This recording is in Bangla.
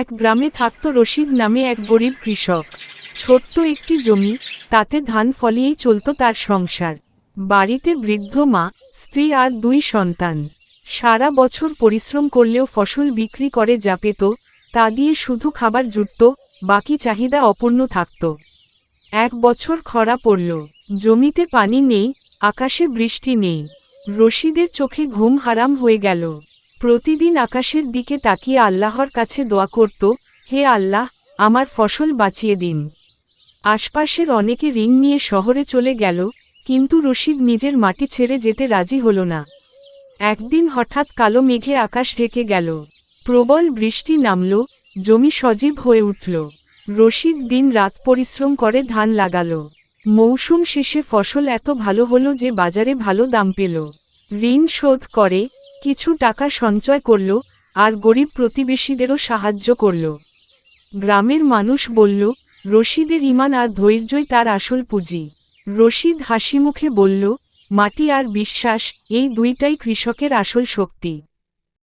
এক গ্রামে থাকত রশিদ নামে এক গরিব কৃষক। ছোট্ট একটি জমি, তাতে ধান ফলিয়েই চলত তার সংসার। বাড়িতে বৃদ্ধ মা, স্ত্রী আর দুই সন্তান। সারা বছর পরিশ্রম করলেও ফসল বিক্রি করে যা পেত, তা দিয়ে শুধু খাবার জুটত, বাকি চাহিদা অপূর্ণ থাকত। এক বছর খরা পড়ল। জমিতে পানি নেই, আকাশে বৃষ্টি নেই। রশিদের চোখে ঘুম হারাম হয়ে গেল। প্রতিদিন আকাশের দিকে তাকিয়ে আল্লাহর কাছে দোয়া করত, হে আল্লাহ, আমার ফসল বাঁচিয়ে দিন। আশপাশের অনেকে ঋণ নিয়ে শহরে চলে গেল, কিন্তু রশিদ নিজের মাটি ছেড়ে যেতে রাজি হল না। একদিন হঠাৎ কালো মেঘে আকাশ ঢেকে গেল। প্রবল বৃষ্টি নামল, জমি সজীব হয়ে উঠল। রশিদ দিন রাত পরিশ্রম করে ধান লাগালো। মৌসুম শেষে ফসল এত ভালো হলো যে বাজারে ভালো দাম পেল। ঋণ শোধ করে, কিছু টাকা সঞ্চয় করল, আর গরিব প্রতিবেশীদেরও সাহায্য করল। গ্রামের মানুষ বলল, রশিদের ইমান আর ধৈর্যই তার আসল পুঁজি। রশিদ হাসিমুখে বলল, মাটি আর বিশ্বাস, এই দুইটাই কৃষকের আসল শক্তি।